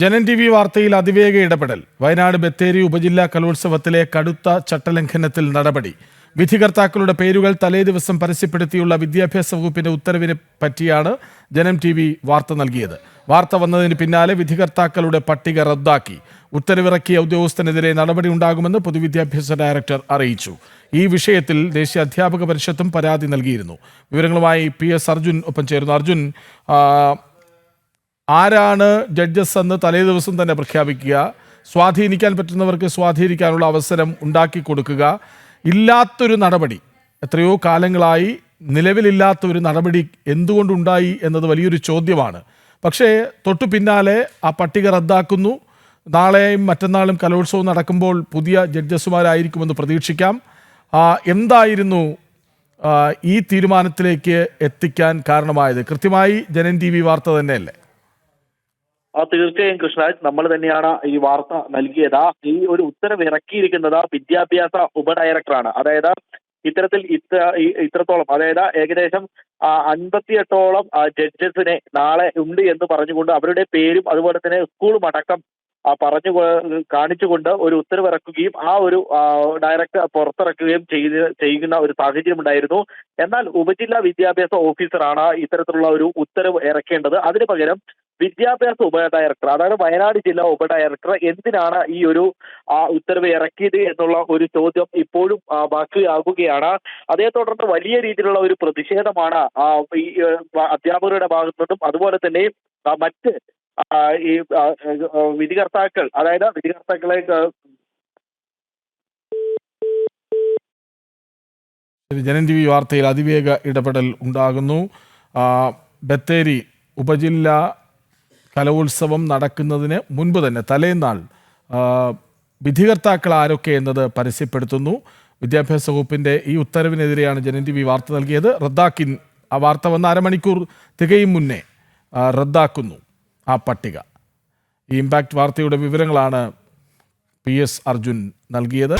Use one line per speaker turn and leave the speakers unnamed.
Janam T V വാർത്തയിൽ അതിവേഗ ഇടപെടൽ. വയനാട് ബത്തേരി ഉപജില്ലാ കലോത്സവത്തിലെ കടുത്ത ചട്ടലംഘനത്തിൽ നടപടി. വിധികർത്താക്കളുടെ പേരുകൾ തലേദിവസം പരസ്യപ്പെടുത്തിയുള്ള വിദ്യാഭ്യാസ വകുപ്പിന്റെ ഉത്തരവിനെ പറ്റിയാണ് ജനം ടി വി വാർത്ത നൽകിയത്. വാർത്ത വന്നതിന് പിന്നാലെ വിധികർത്താക്കളുടെ പട്ടിക റദ്ദാക്കി. ഉത്തരവിറക്കിയ ഉദ്യോഗസ്ഥനെതിരെ നടപടി ഉണ്ടാകുമെന്ന് പൊതുവിദ്യാഭ്യാസ ഡയറക്ടർ അറിയിച്ചു. ഈ വിഷയത്തിൽ ദേശീയ അധ്യാപക പരിഷത്തും പരാതി നൽകിയിരുന്നു. വിവരങ്ങളുമായി പി എസ് അർജുൻ ഒപ്പം ചേരുന്നു. അർജുൻ ആരാണ് ജഡ്ജസ് എന്ന് തലേ ദിവസം തന്നെ പ്രഖ്യാപിക്കുക. സ്വാധീനിക്കാൻ പറ്റുന്നവർക്ക് സ്വാധീനിക്കാനുള്ള അവസരം ഉണ്ടാക്കി കൊടുക്കുക. ഇല്ലാത്തൊരു നടപടി. എത്രയോ കാലങ്ങളായി നിലവിലില്ലാത്ത ഒരു നടപടി എന്തുകൊണ്ടുണ്ടായി എന്നത് വലിയൊരു ചോദ്യമാണ്. പക്ഷേ തൊട്ടു പിന്നാലെ ആ പട്ടിക റദ്ദാക്കുന്നു. നാളെയും മറ്റന്നാളും കലോത്സവം നടക്കുമ്പോൾ പുതിയ ജഡ്ജസുമാരായിരിക്കുമെന്ന് പ്രതീക്ഷിക്കാം. എന്തായിരുന്നു ഈ തീരുമാനത്തിലേക്ക് എത്തിക്കാൻ കാരണമായത്? കൃത്യമായി ജനൻ ടി വി വാർത്ത തന്നെയല്ലേ?
തീർച്ചയായും കൃഷ്ണരാജ് നമ്മൾ തന്നെയാണ് ഈ വാർത്ത നൽകിയത്. ഈ ഒരു ഉത്തരവ് ഇറക്കിയിരിക്കുന്നത് വിദ്യാഭ്യാസ ഉപഡയറക്ടറാണ്. അതായത് ഇത്തരത്തിൽ ഇത്രത്തോളം അതായത് ഏകദേശം അൻപത്തിയെട്ടോളം ജഡ്ജസിനെ നാളെ ഉണ്ട് എന്ന് പറഞ്ഞുകൊണ്ട് അവരുടെ പേരും അതുപോലെ തന്നെ സ്കൂളും അടക്കം പറഞ്ഞു കാണിച്ചുകൊണ്ട് ഒരു ഉത്തരവ് ഇറക്കുകയും ആ ഒരു ഡയറക്ടർ പുറത്തിറക്കുകയും ചെയ്ത് ചെയ്യുന്ന ഒരു സാഹചര്യം ഉണ്ടായിരുന്നു. എന്നാൽ ഉപജില്ലാ വിദ്യാഭ്യാസ ഓഫീസറാണ് ഇത്തരത്തിലുള്ള ഒരു ഉത്തരവ് ഇറക്കേണ്ടത്. അതിനു പകരം വിദ്യാഭ്യാസ ഉപ ഡയറക്ടർ അതായത് വയനാട് ജില്ലാ ഉപ ഡയറക്ടർ എന്തിനാണ് ഈ ഒരു ഉത്തരവ് ഇറക്കിയത് എന്നുള്ള ഒരു ചോദ്യം ഇപ്പോഴും ബാക്കിയാകുകയാണ്. അതേ തുടർന്ന് വലിയ രീതിയിലുള്ള ഒരു പ്രതിഷേധമാണ് ഈ അധ്യാപകരുടെ ഭാഗത്തു നിന്നും അതുപോലെ തന്നെ മറ്റ് ഈ വിധികർത്താക്കൾ അതായത് വിധികർത്താക്കളെ
ജനൻ ടി വി വാർത്തയിൽ അതിവേഗ ഇടപെടൽ ഉണ്ടാകുന്നു. ബത്തേരി ഉപജില്ലാ കലോത്സവം നടക്കുന്നതിന് മുൻപ് തന്നെ തലേന്നാൾ വിധികർത്താക്കൾ ആരൊക്കെ എന്നത് പരസ്യപ്പെടുത്തുന്നു. വിദ്യാഭ്യാസ വകുപ്പിന്റെ ഈ ഉത്തരവിനെതിരെയാണ് ജനൻ ടി വി വാർത്ത നൽകിയത്. റദ്ദാക്കി ആ വാർത്ത വന്ന അരമണിക്കൂർ തികയും മുന്നേ റദ്ദാക്കുന്നു ആ പട്ടിക. ഈ ഇമ്പാക്ട് വാർത്തയുടെ വിവരങ്ങളാണ് പി എസ് അർജുൻ നൽകിയത്.